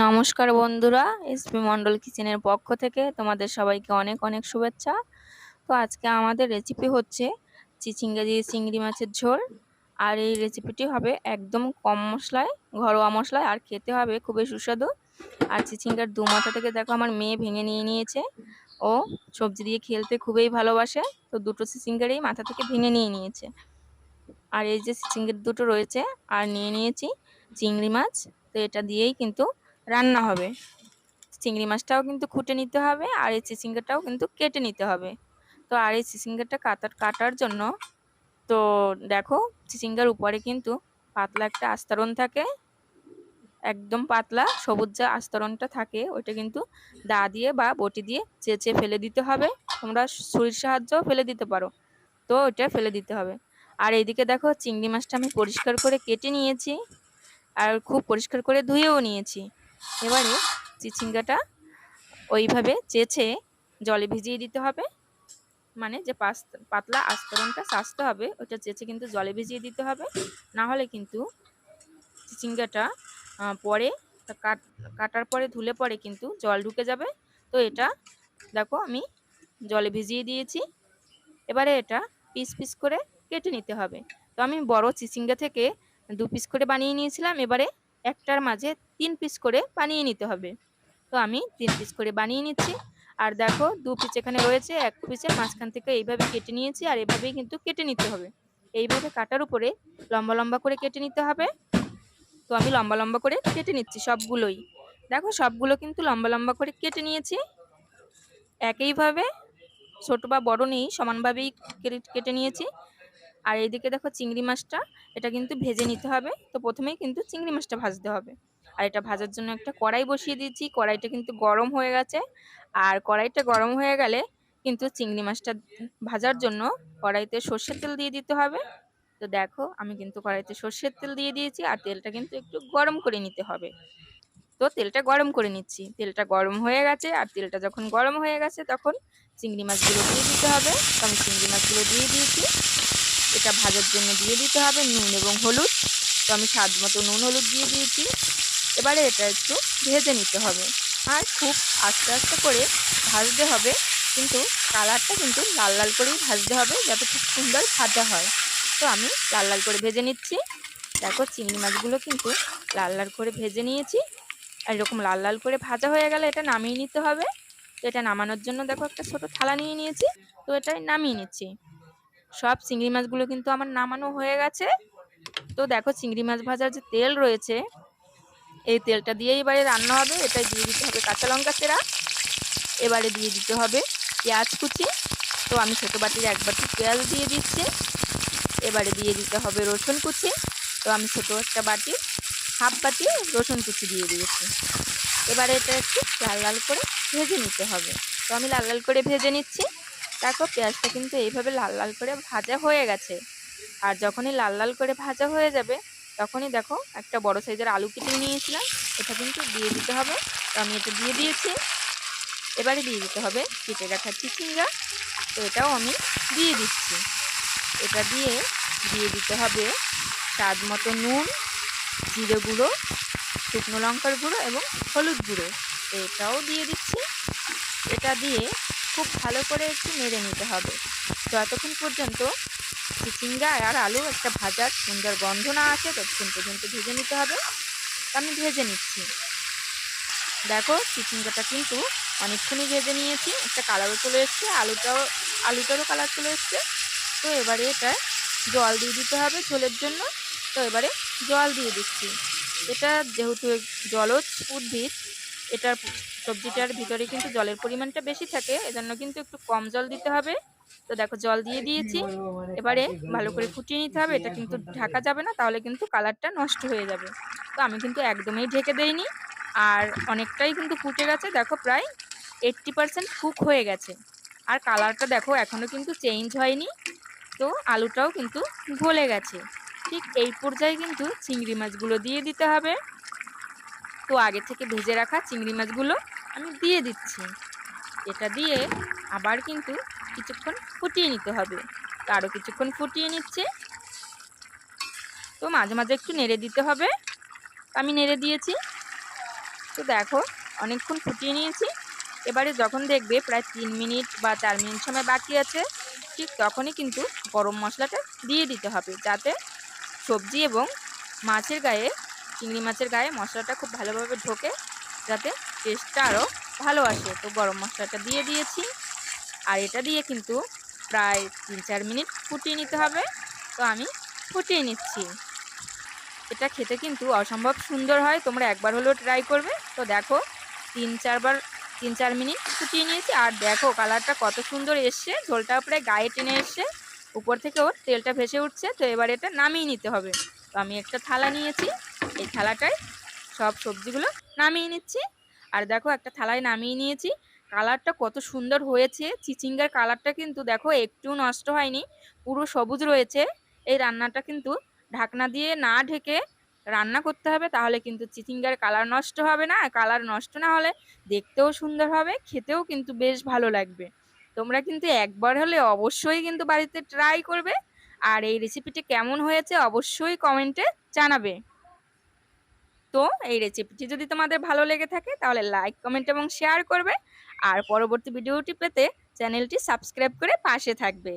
নমস্কার বন্ধুরা, এসপি মন্ডল কিচেনের পক্ষ থেকে তোমাদের সবাইকে অনেক অনেক শুভেচ্ছা। তো আজকে আমাদের রেসিপি হচ্ছে চিচিঙ্গা দিয়ে চিংড়ি মাছের ঝোল। আর এই রেসিপিটি হবে একদম কম মশলায়, ঘরোয়া মশলায়, আর খেতে হবে খুবই সুস্বাদু। আর চিচিঙ্গার দু মাথা থেকে দেখো আমার মেয়ে ভেঙে নিয়ে নিয়েছে। ও সবজি দিয়ে খেলতে খুবই ভালোবাসে, তো দুটো চিচিঙ্গারই মাথা থেকে ভেঙে নিয়ে নিয়েছে। আর এই যে চিচিঙ্গার দুটো রয়েছে, আর নিয়ে নিয়েছি চিংড়ি মাছ, তো এটা দিয়েই কিন্তু রান্না হবে। চিংড়ি মাছটাও কিন্তু খুঁটে নিতে হবে আর এই চিচিঙ্গাটাও কিন্তু কেটে নিতে হবে। তো আর এই চিচিঙ্গাটা কাটার কাটার জন্য তো দেখো চিচিঙ্গার উপরে কিন্তু পাতলা একটা আস্তরণ থাকে। একদম পাতলা সবুজ যা আস্তরণটা থাকে ওইটা কিন্তু দা দিয়ে বা বটি দিয়ে চেঁচে ফেলে দিতে হবে। তোমরা ছুরির সাহায্যও ফেলে দিতে পারো। তো ওইটা ফেলে দিতে হবে। আর এইদিকে দেখো চিংড়ি মাছটা আমি পরিষ্কার করে কেটে নিয়েছি। আর খুব পরিষ্কার করে ধুয়েও নিয়েছি। এবারে চিচিঙ্গাটা ওইভাবে চেঁচে জলে ভিজিয়ে দিতে হবে। মানে যে পাতলা আস্তরণটা সাজতে হবে, ওটা চেঁচে কিন্তু জলে ভিজিয়ে দিতে হবে। না হলে কিন্তু চিচিঙ্গাটা পরে কাটার পরে ধুলে পরে কিন্তু জল ঢুকে যাবে। তো এটা দেখো আমি জলে ভিজিয়ে দিয়েছি। এবারে এটা পিস পিস করে কেটে নিতে হবে। তো আমি বড় চিচিঙ্গা থেকে দু পিস করে বানিয়ে নিয়েছিলাম। এবারে একটার মাঝে তিন পিস করে বানিয়ে নিতে হবে। তো আমি তিন পিস করে বানিয়ে নিচ্ছি। আর দেখো দু পিস এখানে রয়েছে, এক পিসের মাঝখান থেকে এইভাবে কেটে নিয়েছি আর এভাবেই কিন্তু কেটে নিতে হবে। এইভাবে কাটার উপরে লম্বা লম্বা করে কেটে নিতে হবে। তো আমি লম্বা লম্বা করে কেটে নিচ্ছি সবগুলোই। দেখো সবগুলো কিন্তু লম্বা লম্বা করে কেটে নিয়েছি। একইভাবে ছোট বা বড় নেই, সমানভাবেই কেটে নিয়েছি। আর এইদিকে দেখো চিংড়ি মাছটা, এটা কিন্তু ভেজে নিতে হবে। তো প্রথমেই কিন্তু চিংড়ি মাছটা ভাজতে হবে। আর এটা ভাজার জন্য একটা কড়াই বসিয়ে দিয়েছি। কড়াইটা কিন্তু গরম হয়ে গেছে। আর কড়াইটা গরম হয়ে গেলে কিন্তু চিংড়ি মাছটা ভাজার জন্য কড়াইতে সর্ষের তেল দিয়ে দিতে হবে। তো দেখো, আমি কিন্তু কড়াইতে সর্ষের তেল দিয়ে দিয়েছি আর তেলটা কিন্তু একটু গরম করে নিতে হবে। তো তেলটা গরম করে নিচ্ছি। তেলটা গরম হয়ে গেছে আর তেলটা যখন গরম হয়ে গেছে তখন চিংড়ি মাছগুলো দিয়ে দিতে হবে। তো আমি চিংড়ি মাছগুলো দিয়ে দিয়েছি। এটা ভাজার জন্য দিয়ে দিতে হবে নুন এবং হলুদ। তো আমি স্বাদ মতো নুন, হলুদ দিয়ে দিয়েছি। এবারে এটা একটু ভেজে নিতে হবে। আর খুব আস্তে আস্তে করে ভাজতে হবে, কিন্তু কালারটা কিন্তু লাল লাল করেই ভাজতে হবে যাতে খুব সুন্দর ভাজা হয়। তো আমি লাল লাল করে ভেজে নিচ্ছি। দেখো চিংড়ি মাছগুলো কিন্তু লাল লাল করে ভেজে নিয়েছি। আর এরকম লাল লাল করে ভাজা হয়ে গেলে এটা নামিয়ে নিতে হবে। তো এটা নামানোর জন্য দেখো একটা ছোট থালা নিয়ে নিয়েছি। তো এটাই নামিয়ে নিচ্ছি। সব চিংড়ি মাছগুলো কিন্তু আমার নামানো হয়ে গেছে। তো দেখো চিংড়ি মাছ ভাজার যে তেল রয়েছে, এই তেলটা দিয়ে এবারে রান্না হবে। এটাই দিয়ে দিতে হবে কাঁচা লঙ্কা চেরা। এবারে দিয়ে দিতে হবে পেঁয়াজ কুচি। তো আমি ছোটো বাটির এক বাটি পেঁয়াজ দিয়ে দিচ্ছি। এবারে দিয়ে দিতে হবে রসুন কুচি। তো আমি ছোটো একটা বাটি, হাফ বাটি রসুন কুচি দিয়ে দিয়েছি। এবারে এটা একটু লাল লাল করে ভেজে নিতে হবে। তো আমি লাল লাল করে ভেজে নিচ্ছি। দেখো পেঁয়াজটা কিন্তু এইভাবে লাল লাল করে ভাজা হয়ে গেছে। আর যখনই লাল লাল করে ভাজা হয়ে যাবে, তখনই দেখো একটা বড় সাইজের আলু কেটে নিয়েছিলাম। এটা কিন্তু দিয়ে দিতে হবে। তো আমি এটা দিয়ে দিয়েছি। এবারে দিয়ে দিতে হবে কেটে রাখা চিচিঙ্গা। তো এটাও আমি দিয়ে দিচ্ছি। এটা দিয়ে দিয়ে দিতে হবে স্বাদ মতো নুন, জিরে গুঁড়ো, শুকনো লঙ্কার গুঁড়ো এবং হলুদ গুঁড়ো। এটাও দিয়ে দিচ্ছি। এটা দিয়ে খুব ভালো করে একটু নেড়ে নিতে হবে। তো এতক্ষণ পর্যন্ত চিচিঙ্গা আর আলু একটা ভাজার সুন্দর গন্ধ না আসে, ততক্ষণ পর্যন্ত ভেজে নিতে হবে। আমি ভেজে নিচ্ছি। দেখো চিচিঙ্গাটা কিন্তু অনেকক্ষণই ভেজে নিয়েছি। একটা কালারও চলে এসছে, আলুটাও, আলুটারও কালার চলে এসছে। তো এবারে এটা জল দিয়ে দিতে হবে ঝোলের জন্য। তো এবারে জল দিয়ে দিচ্ছি। এটা যেহেতু জলজ উদ্ভিদ এটার সবজিটার ভিতরে কিন্তু জলের পরিমাণটা বেশি থাকে, এজন্য কিন্তু একটু কম জল দিতে হবে। তো দেখো, জল দিয়ে দিয়েছি। এবারে ভালো করে ফুটিয়ে নিতে হবে, এটা কিন্তু ঢাকা যাবে না, তাহলে কিন্তু কালারটা নষ্ট হয়ে যাবে। তো আমি কিন্তু একদমই ঢেকে দেইনি, আর অনেকটাই কিন্তু ফুটে গেছে, দেখো প্রায় এইট্টি পারসেন্ট কুক হয়ে গেছে। আর কালারটা দেখো এখনও কিন্তু চেঞ্জ হয়নি, তো আলুটাও কিন্তু গলে গেছে। ঠিক এই পর্যায়ে কিন্তু চিংড়ি মাছগুলো দিয়ে দিতে হবে। তো আগে থেকে ভেজে রাখা চিংড়ি মাছগুলো আমি দিয়ে দিচ্ছি। এটা দিয়ে আবার কিন্তু কিছুক্ষণ ফুটিয়ে নিতে হবে। তো আরও কিছুক্ষণ ফুটিয়ে নিচ্ছে। তো মাঝে মাঝে একটু নেড়ে দিতে হবে। আমি নেড়ে দিয়েছি। তো দেখো, অনেকক্ষণ ফুটিয়ে নিয়েছি। এবারে যখন দেখবে প্রায় তিন মিনিট বা চার মিনিট সময় বাকি আছে, ঠিক তখনই কিন্তু গরম মশলাটা দিয়ে দিতে হবে। যাতে সবজি এবং মাছের গায়ে চিংড়ি মাছের গায়ে মশলাটা খুব ভালোভাবে ঢোকে যাতে টেস্টটা আরও ভালো আসে। তো গরম মশলাটা দিয়ে দিয়েছি। আর এটা দিয়ে কিন্তু প্রায় তিন চার মিনিট ফুটিয়ে নিতে হবে। তো আমি ফুটিয়ে নিচ্ছি। এটা খেতে কিন্তু অসম্ভব সুন্দর হয়। তোমরা একবার হলেও ট্রাই করবে। তো দেখো তিন চারবার তিন চার মিনিট ফুটিয়ে নিয়েছি। আর দেখো কালারটা কত সুন্দর এসছে। ঝোলটা প্রায় গায়ে টেনে এসছে। উপর থেকে ওর তেলটা ভেসে উঠছে। তো এবার এটা নামিয়ে নিতে হবে। তো আমি একটা থালা নিয়েছি। এই থালাটায় সব সবজিগুলো নামিয়ে নিচ্ছি। আর দেখো একটা থালায় নামিয়ে নিয়েছি। কালারটা কত সুন্দর হয়েছে। চিচিঙ্গার কালারটা কিন্তু দেখো একটু নষ্ট হয়নি, পুরো সবুজ রয়েছে। এই রান্নাটা কিন্তু ঢাকনা দিয়ে না ঢেকে রান্না করতে হবে, তাহলে কিন্তু চিচিঙ্গার কালার নষ্ট হবে না। কালার নষ্ট না হলে দেখতেও সুন্দর হবে, খেতেও কিন্তু বেশ ভালো লাগবে। তোমরা কিন্তু একবার হলে অবশ্যই কিন্তু বাড়িতে ট্রাই করবে। আর এই রেসিপিটি কেমন হয়েছে অবশ্যই কমেন্টে জানাবে। তো এই রেসিপিটি যদি তোমাদের ভালো লেগে থাকে, তাহলে লাইক কমেন্ট এবং শেয়ার করবে। আর পরবর্তী ভিডিওটি পেতে চ্যানেলটি সাবস্ক্রাইব করে পাশে থাকবে।